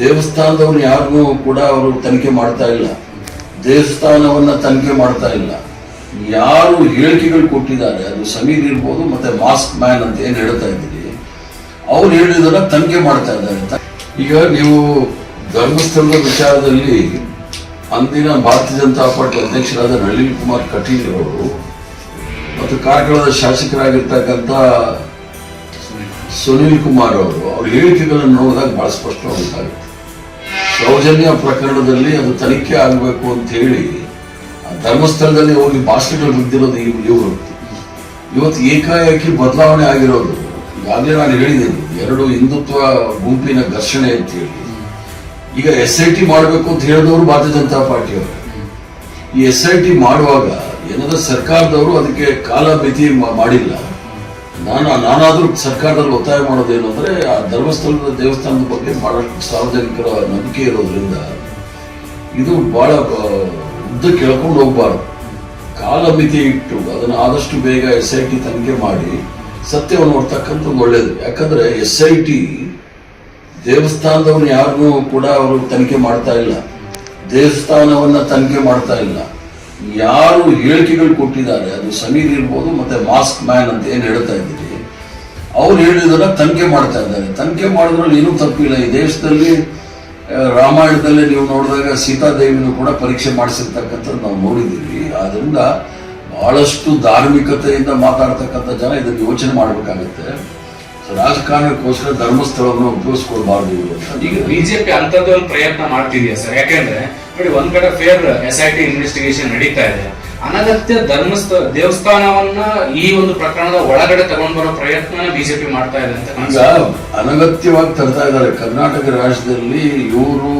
ದೇವಸ್ಥಾನದವ್ರು ಯಾರನ್ನೂ ಕೂಡ ಅವರು ತನಿಖೆ ಮಾಡ್ತಾ ಇಲ್ಲ. ದೇವಸ್ಥಾನವನ್ನ ತನಿಖೆ ಮಾಡ್ತಾ ಇಲ್ಲ. ಯಾರು ಹೇಳಿಕೆಗಳು ಕೊಟ್ಟಿದ್ದಾರೆ, ಅದು ಸಮೀರ್ ಇರ್ಬೋದು ಮತ್ತೆ ಮಾಸ್ಕ್ ಮ್ಯಾನ್ ಅಂತ ಏನು ಹೇಳ್ತಾ ಇದ್ದೀರಿ, ಅವ್ರು ಹೇಳಿದನ್ನ ತನಿಖೆ ಮಾಡ್ತಾ ಇದ್ದಾರೆ. ಈಗ ನೀವು ಧರ್ಮಸ್ಥಳದ ವಿಚಾರದಲ್ಲಿ ಅಂದಿನ ಭಾರತೀಯ ಜನತಾ ಪಾರ್ಟಿ ಅಧ್ಯಕ್ಷರಾದ ನಳಿನ್ ಕುಮಾರ್ ಕಟೀಲ್ ಅವರು ಮತ್ತು ಕಾರ್ಕಳದ ಶಾಸಕರಾಗಿರ್ತಕ್ಕಂಥ ಸುನೀಲ್ ಕುಮಾರ್ ಅವರು ಅವ್ರ ಹೇಳಿಕೆಗಳನ್ನು ನೋಡಿದಾಗ ಬಹಳ ಸ್ಪಷ್ಟವಾಗುತ್ತೆ ಸೌಜನ್ಯ ಪ್ರಕರಣದಲ್ಲಿ ಅದು ತನಿಖೆ ಆಗಬೇಕು ಅಂತ ಹೇಳಿ ಧರ್ಮಸ್ಥಳದಲ್ಲಿ ಹೋಗಿ ಭಾಷೆಗಳು ಬಿದ್ದಿರೋದು ಇವ್- ಇವರು. ಇವತ್ತು ಏಕಾಏಕಿ ಬದಲಾವಣೆ ಆಗಿರೋದು. ಈಗಾಗಲೇ ನಾನು ಹೇಳಿದ್ದೀನಿ, ಎರಡು ಹಿಂದುತ್ವ ಗುಂಪಿನ ಘರ್ಷಣೆ ಅಂತ ಹೇಳಿ. ಈಗ ಎಸ್ ಐ ಟಿ ಮಾಡಬೇಕು ಅಂತ ಹೇಳಿದವರು ಭಾರತೀಯ ಜನತಾ ಪಾರ್ಟಿಯವರು. ಈ ಎಸ್ ಐ ಟಿ ಮಾಡುವಾಗ, ಏನಾದ್ರೂ ಸರ್ಕಾರದವರು ಅದಕ್ಕೆ ಕಾಲ ಮಿತಿ ಮಾಡಿಲ್ಲ. ನಾನು ನಾನಾದರೂ ಸರ್ಕಾರದಲ್ಲಿ ಒತ್ತಾಯ ಮಾಡೋದೇನು ಅಂದರೆ ಆ ಧರ್ಮಸ್ಥಳದ ದೇವಸ್ಥಾನದ ಬಗ್ಗೆ ಬಹಳಷ್ಟು ಸಾರ್ವಜನಿಕರ ನಂಬಿಕೆ ಇರೋದ್ರಿಂದ ಇದು ಭಾಳ ಉದ್ದ ಕೇಳ್ಕೊಂಡು ಹೋಗ್ಬಾರ್ದು. ಕಾಲ ಮಿತಿ ಇಟ್ಟು ಅದನ್ನು ಆದಷ್ಟು ಬೇಗ ಎಸ್ ಐ ಟಿ ತನಿಖೆ ಮಾಡಿ ಸತ್ಯವನ್ನು ನೋಡ್ತಕ್ಕಂಥದ್ದು ಒಳ್ಳೆಯದು ಯಾಕಂದರೆ ಎಸ್ ಐ ಟಿ ದೇವಸ್ಥಾನದವನು ಯಾರನ್ನೂ ಕೂಡ ಅವರು ತನಿಖೆ ಮಾಡ್ತಾ ಇಲ್ಲ. ದೇವಸ್ಥಾನವನ್ನು ತನಿಖೆ ಮಾಡ್ತಾ ಇಲ್ಲ. ಯಾರು ಹೇಳಿಕೆಗಳು ಕೊಟ್ಟಿದ್ದಾರೆ, ಅದು ಸಮೀರ್ ಇರ್ಬೋದು, ಮತ್ತೆ ಮಾಸ್ಕ್ ಮ್ಯಾನ್ ಅಂತ ಏನು ಹೇಳ್ತಾ ಇದ್ದೀರಿ, ಅವ್ರು ಹೇಳಿದನ್ನ ತನಿಖೆ ಮಾಡ್ತಾ ಇದ್ದಾರೆ. ತನಿಖೆ ಮಾಡಿದ್ರಲ್ಲಿ ಏನೂ ತಪ್ಪಿಲ್ಲ. ಈ ದೇಶದಲ್ಲಿ ರಾಮಾಯಣದಲ್ಲಿ ನೀವು ನೋಡಿದಾಗ ಸೀತಾದೇವಿನೂ ಕೂಡ ಪರೀಕ್ಷೆ ಮಾಡಿಸಿರ್ತಕ್ಕಂಥದ್ದು ನಾವು ನೋಡಿದ್ದೀವಿ. ಆದ್ರಿಂದ ಬಹಳಷ್ಟು ಧಾರ್ಮಿಕತೆಯಿಂದ ಮಾತಾಡ್ತಕ್ಕಂಥ ಜನ ಇದನ್ನು ಯೋಚನೆ ಮಾಡಬೇಕಾಗುತ್ತೆ. ರಾಜಕಾರಣಕ್ಕೋಸ್ಕರ ಧರ್ಮಸ್ಥಳವನ್ನು ಉಪಯೋಗಿಸ್ಕೊಳ್ಬಾರ್ದು ಈಗ ಬಿಜೆಪಿ ಅಂತದ್ದು ಒಂದು ಪ್ರಯತ್ನ ಮಾಡ್ತಿದೆಯಾ ಸರ್. ಯಾಕೆಂದ್ರೆ ನೋಡಿ ಒಂದ್ ಕಡೆ fair S I T investigation ನಡೀತಾ ಇದೆ. ಅನಗತ್ಯ ಧರ್ಮಸ್ಥ ದೇವಸ್ಥಾನವನ್ನ ಈ ಒಂದು ಪ್ರಕರಣದ ಒಳಗಡೆ ತಗೊಂಡ್ ಬರೋ ಪ್ರಯತ್ನ ಬಿಜೆಪಿ ಮಾಡ್ತಾ ಇದೆ ಅಂತ ಈಗ. ಅನಗತ್ಯವಾಗಿ ತರ್ತಾ ಇದ್ದಾರೆ. ಕರ್ನಾಟಕ ರಾಜ್ಯದಲ್ಲಿ ಇವರು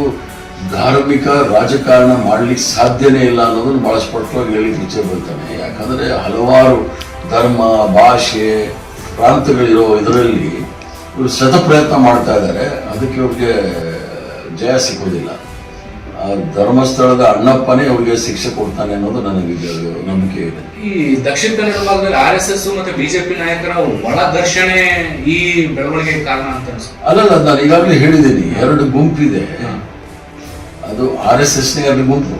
ಧಾರ್ಮಿಕ ರಾಜಕಾರಣ ಮಾಡ್ಲಿಕ್ಕೆ ಸಾಧ್ಯನೇ ಇಲ್ಲ ಅನ್ನೋದನ್ನು ಬಹಳ ಸ್ಪಷ್ಟವಾಗಿ ಹೇಳಿ ಬರ್ತಾನೆ ಯಾಕಂದ್ರೆ ಹಲವಾರು ಧರ್ಮ ಭಾಷೆ ಪ್ರಾಂತಗಳಿರೋ ಇದರಲ್ಲಿ ಇವರು ಶತ ಪ್ರಯತ್ನ ಮಾಡ್ತಾ ಇದ್ದಾರೆ. ಅದಕ್ಕೆ ಇವ್ರಿಗೆ ಜಯ ಸಿಗೋದಿಲ್ಲ ಆ ಧರ್ಮಸ್ಥಳದ ಅಣ್ಣಪ್ಪನೇ ಅವ್ರಿಗೆ ಶಿಕ್ಷೆ ಕೊಡ್ತಾನೆ ಅನ್ನೋದು ನನಗೆ ನಂಬಿಕೆ ಇದೆ. ಈ ದಕ್ಷಿಣ ಕನ್ನಡ ಭಾಗದಲ್ಲಿ ಆರ್ ಎಸ್ ಎಸ್ ಮತ್ತೆ ಬಿಜೆಪಿ ನಾಯಕರ ಒಳ ಘರ್ಷಣೆ ಈ ಬೆಳವಣಿಗೆ ಕಾರಣ ಅಂತ ಅಲ್ಲಲ್ಲ ನಾನು ಈಗಾಗಲೇ ಹೇಳಿದ್ದೀನಿ ಎರಡು ಗುಂಪಿದೆ. ಅದು ಆರ್ ಎಸ್ ಎಸ್ ಎರಡು ಗುಂಪು.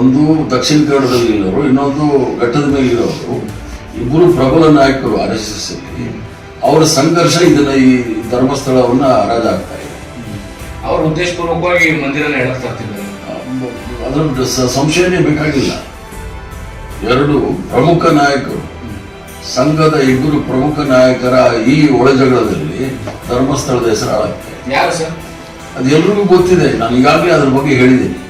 ಒಂದು ದಕ್ಷಿಣ ಕನ್ನಡದಲ್ಲಿ ಇರೋರು ಇನ್ನೊಂದು ಘಟ್ಟದ ಮೇಲೆ ಇರೋರು ಇಬ್ಬರು ಪ್ರಬಲ ನಾಯಕರು ಆರ್ ಎಸ್ ಎಸ್ ಅವರ ಸಂಘರ್ಷ ಇದನ್ನ ಈ ಧರ್ಮಸ್ಥಳವನ್ನ ಹರಾಜಾಗ್ತಾ ಇದೆ. ಅವರ ಉದ್ದೇಶಪೂರ್ವಕವಾಗಿ ಮಂದಿರ ಮಂದಿರನ ಅದರ ಸ- ಸಂಶಯನೇ ಬೇಕಾಗಿಲ್ಲ. ಎರಡು ಪ್ರಮುಖ ನಾಯಕರು. ಸಂಘದ ಇಬ್ಬರು ಪ್ರಮುಖ ನಾಯಕರ ಈ ಒಳಜಗಳದಲ್ಲಿ ಧರ್ಮಸ್ಥಳದ ಹೆಸರು ಹಾಳಾಗ್ತದೆ ಯಾರು ಸರ್? ಅದು ಎಲ್ರಿಗೂ ಗೊತ್ತಿದೆ. ನಾನು ಈಗಾಗಲೇ ಅದ್ರ ಬಗ್ಗೆ ಹೇಳಿದ್ದೀನಿ.